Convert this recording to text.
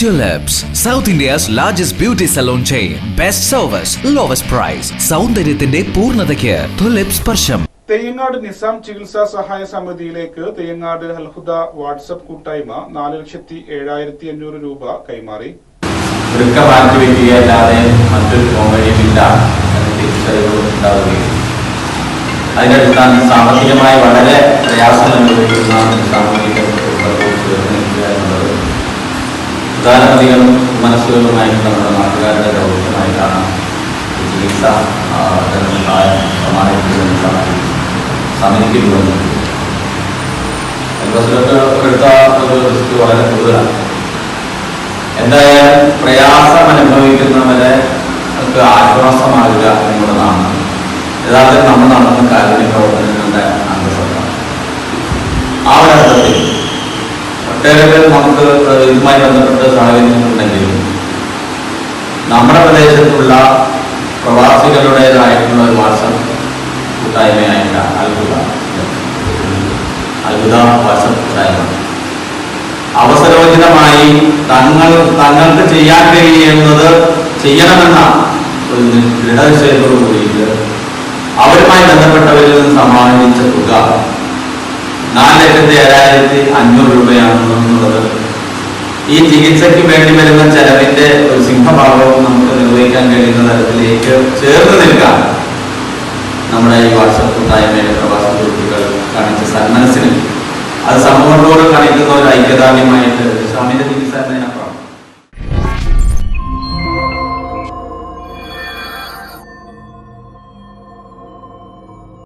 Tulips, south India's largest beauty salon chain. Best service, lowest price സൗന്ദര്യത്തിന്റെ പൂർണതയ്ക്ക് tulips സ്പർശം. തെയ്യങ്ങാട് നിസാം ചികിത്സാ സഹായ സമിതിയിലേക്ക് തെയ്യങ്ങാട് അൽഹുദ വാട്സപ്പ് കൂട്ടായ്മ നാല് ലക്ഷത്തി ഏഴായിരത്തി അഞ്ഞൂറ് രൂപ കൈമാറി. വൃക്ക മാറ്റി വയ്ക്കുകയല്ലാതെ മറ്റൊരു പോംവഴിയുമില്ല ഉണ്ടാവുകയും അതിന്റെ സാമ്പത്തികമായി വളരെ പ്രയാസം അനുഭവിക്കുന്ന സാമൂഹിക പ്രധാനമധികം മനസ്സുകളുമായിട്ടുള്ള നമ്മുടെ നാട്ടുകാരുടെ ദൗത്യമായിട്ടാണ് ചികിത്സ ആ, ധനസഹായം സമീപിക്കുന്നത് എടുത്ത ഒരു റിസ്ക് വളരെ കൂടുതലാണ്. എന്തായാലും പ്രയാസം അനുഭവിക്കുന്നവരെ ആശ്വാസമാകുക എന്നുള്ളതാണ്. യഥാർത്ഥത്തിൽ നമ്മൾ നടന്ന കാരുണ്യ പ്രവർത്തനങ്ങളുടെ അംഗസ്വത്വം ആ ഒരു അർത്ഥത്തിൽ ഒട്ടേറെ നമുക്ക് ഇതുമായി ബന്ധപ്പെട്ട് സഹകരിച്ചിട്ടുണ്ടെങ്കിലും നമ്മുടെ പ്രദേശത്തുള്ള പ്രവാസികളുടേതായിട്ടുള്ള ഒരു വാട്സപ്പ് കൂട്ടായ്മയായിട്ട അത്ഭുത. അത്ഭുത വാട്സപ്പ് കൂട്ടായ്മ. അവസരോചിതമായി തങ്ങൾ തങ്ങൾക്ക് ചെയ്യാൻ കഴിയുന്നത് ചെയ്യണമെന്ന ഒരു ദൃഢനിശ്ചയത്തോടു കൂടിയിട്ട് അവരുമായി ബന്ധപ്പെട്ടവരിൽ നിന്ന് സമ്മാനിച്ച തുക ലക്ഷത്തി ഏഴായിരത്തി അഞ്ഞൂറ് രൂപയാണെന്നുള്ളത്. ഈ ചികിത്സയ്ക്ക് വേണ്ടി വരുന്ന ചെലവിന്റെ ഒരു സിംഹഭാഗവും നമുക്ക് നിർവഹിക്കാൻ കഴിയുന്ന തരത്തിലേക്ക് ചേർന്ന് നിൽക്കാം നമ്മുടെ ഈ വാട്സപ്പ് കൂട്ടായ്മയിലെ പ്രവാസ ഗ്രൂപ്പുകൾ കാണിച്ച സന്മനസ്സിന്. അത് സമൂഹത്തോട് കാണിക്കുന്ന ഒരു ഐക്യദാർഢ്യമായിട്ട്